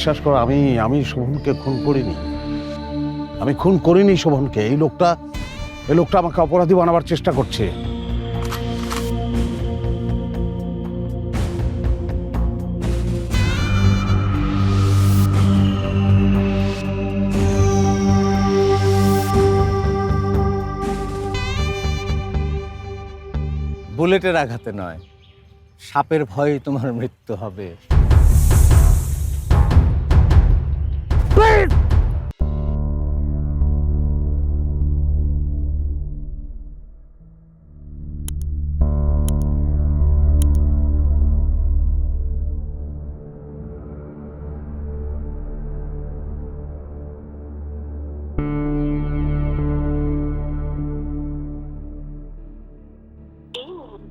বিশ্বাস করো, আমি আমি শোভনকে খুন করিনি। আমি খুন করিনি শোভনকে, এই লোকটা এই লোকটা আমাকে অপরাধী বানাবার চেষ্টা করছে। বুলেটের আঘাতে নয়, সাপের ভয়ে তোমার মৃত্যু হবে।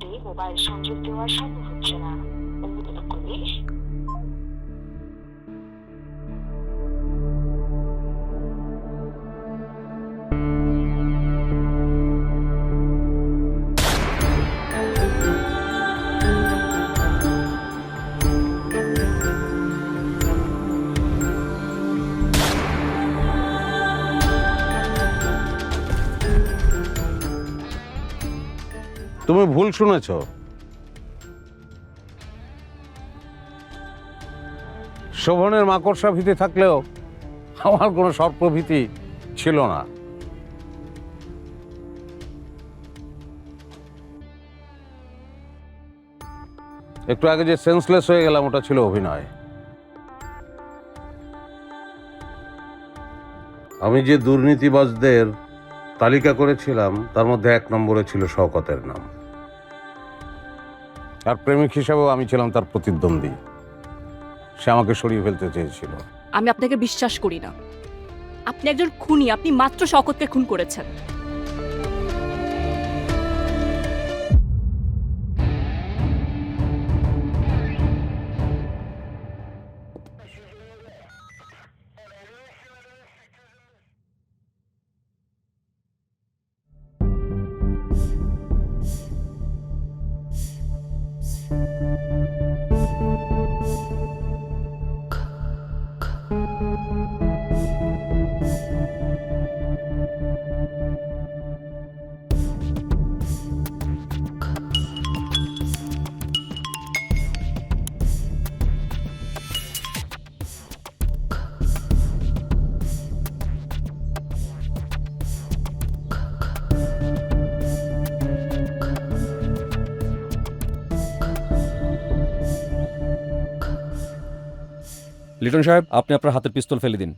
মোবাইল সংযোগ দেওয়া সম্ভব হচ্ছে না। অনুগ্রহ করে তুমি ভুল শুনেছ। শোভনের মাকড়সা ভীতি থাকলেও আমার কোনো সর্পভীতি ছিল না। একটু আগে যে সেন্সলেস হয়ে গেলাম, ওটা ছিল অভিনয়। আমি যে দুর্নীতিবাজদের তালিকা করেছিলাম, তার মধ্যে এক নম্বরে ছিল শওকতের নাম। আর প্রেমিক হিসাবেও আমি ছিলাম তার প্রতিদ্বন্দ্বী। সে আমাকে সরিয়ে ফেলতে চেয়েছিল। আমি আপনাকে বিশ্বাস করি না। আপনি একজন খুনি, আপনি মাত্র শকতকে খুন করেছেন। লিটন সাহেব আপনি আপনার হাতের পিস্তল ফেলে দিন।